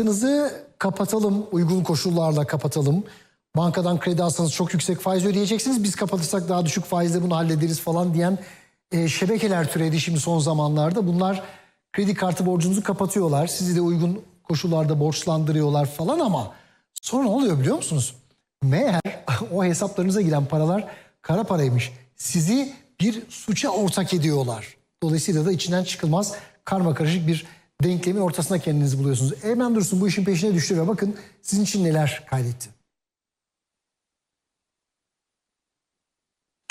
Hesabınızı kapatalım, uygun koşullarla kapatalım. Bankadan kredi alsanız çok yüksek faiz ödeyeceksiniz. Biz kapatırsak daha düşük faizle bunu hallederiz falan diyen e, şebekeler türedi şimdi son zamanlarda. Bunlar kredi kartı borcunuzu kapatıyorlar. Sizi de uygun koşullarda borçlandırıyorlar falan ama sonra ne oluyor biliyor musunuz? Meğer o hesaplarınıza giren paralar kara paraymış. Sizi bir suça ortak ediyorlar. Dolayısıyla da içinden çıkılmaz karma karışık bir denklemin ortasına kendinizi buluyorsunuz. Eymen Dursun bu işin peşine düştü ve bakın sizin için neler kaydetti.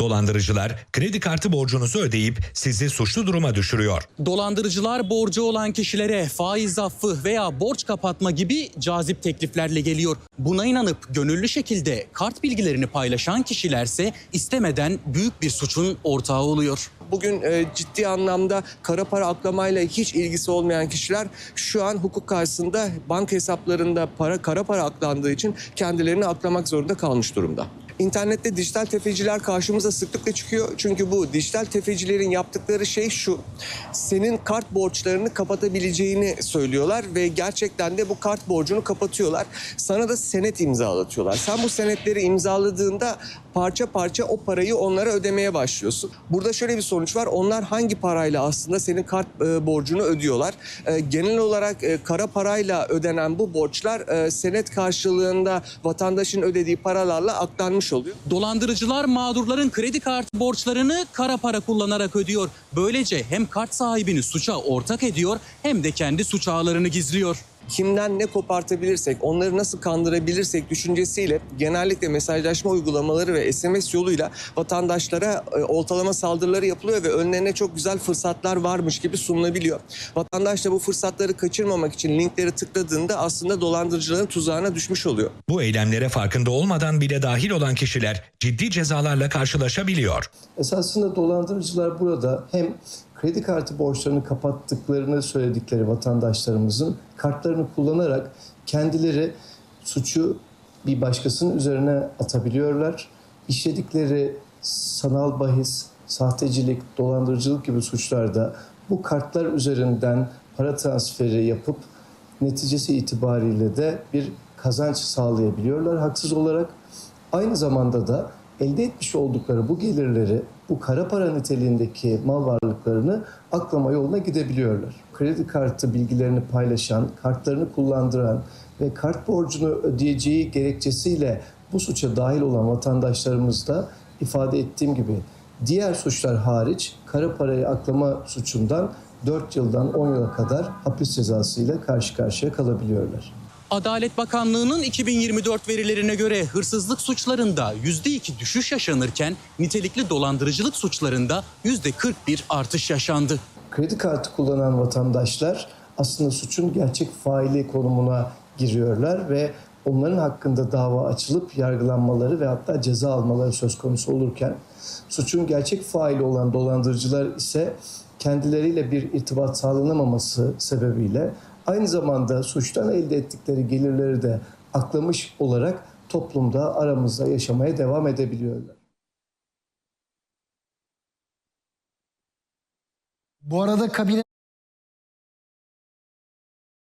Dolandırıcılar kredi kartı borcunuzu ödeyip sizi suçlu duruma düşürüyor. Dolandırıcılar borcu olan kişilere faiz affı veya borç kapatma gibi cazip tekliflerle geliyor. Buna inanıp gönüllü şekilde kart bilgilerini paylaşan kişilerse istemeden büyük bir suçun ortağı oluyor. Bugün e, ciddi anlamda kara para aklamayla hiç ilgisi olmayan kişiler şu an hukuk karşısında banka hesaplarında para kara para aklandığı için kendilerini aklamak zorunda kalmış durumda. İnternette dijital tefeciler karşımıza sıklıkla çıkıyor. Çünkü bu dijital tefecilerin yaptıkları şey şu. Senin kart borçlarını kapatabileceğini söylüyorlar ve gerçekten de bu kart borcunu kapatıyorlar. Sana da senet imzalatıyorlar. Sen bu senetleri imzaladığında parça parça o parayı onlara ödemeye başlıyorsun. Burada şöyle bir sonuç var. Onlar hangi parayla aslında senin kart e, borcunu ödüyorlar? E, genel olarak e, kara parayla ödenen bu borçlar e, senet karşılığında vatandaşın ödediği paralarla aklanmış oluyor. Dolandırıcılar mağdurların kredi kartı borçlarını kara para kullanarak ödüyor. Böylece hem kart sahibini suça ortak ediyor hem de kendi suç ağlarını gizliyor. Kimden ne kopartabilirsek, onları nasıl kandırabilirsek düşüncesiyle genellikle mesajlaşma uygulamaları ve SMS yoluyla vatandaşlara e, oltalama saldırıları yapılıyor ve önlerine çok güzel fırsatlar varmış gibi sunulabiliyor. Vatandaş da bu fırsatları kaçırmamak için linkleri tıkladığında aslında dolandırıcıların tuzağına düşmüş oluyor. Bu eylemlere farkında olmadan bile dahil olan kişiler ciddi cezalarla karşılaşabiliyor. Esasında dolandırıcılar burada hem kredi kartı borçlarını kapattıklarını söyledikleri vatandaşlarımızın kartlarını kullanarak kendileri suçu bir başkasının üzerine atabiliyorlar. İşledikleri sanal bahis, sahtecilik, dolandırıcılık gibi suçlarda bu kartlar üzerinden para transferi yapıp neticesi itibariyle de bir kazanç sağlayabiliyorlar haksız olarak. Aynı zamanda da elde etmiş oldukları bu gelirleri, bu kara para niteliğindeki mal varlıklarını aklama yoluna gidebiliyorlar. Kredi kartı bilgilerini paylaşan, kartlarını kullandıran ve kart borcunu ödeyeceği gerekçesiyle bu suça dahil olan vatandaşlarımız da ifade ettiğim gibi diğer suçlar hariç kara parayı aklama suçundan 4 yıldan 10 yıla kadar hapis cezası ile karşı karşıya kalabiliyorlar. Adalet Bakanlığı'nın 2024 verilerine göre hırsızlık suçlarında %2 düşüş yaşanırken nitelikli dolandırıcılık suçlarında %41 artış yaşandı. kredi kartı kullanan vatandaşlar aslında suçun gerçek faili konumuna giriyorlar ve onların hakkında dava açılıp yargılanmaları ve hatta ceza almaları söz konusu olurken suçun gerçek faili olan dolandırıcılar ise kendileriyle bir irtibat sağlanamaması sebebiyle aynı zamanda suçtan elde ettikleri gelirleri de aklamış olarak toplumda aramızda yaşamaya devam edebiliyorlar. Bu arada kabine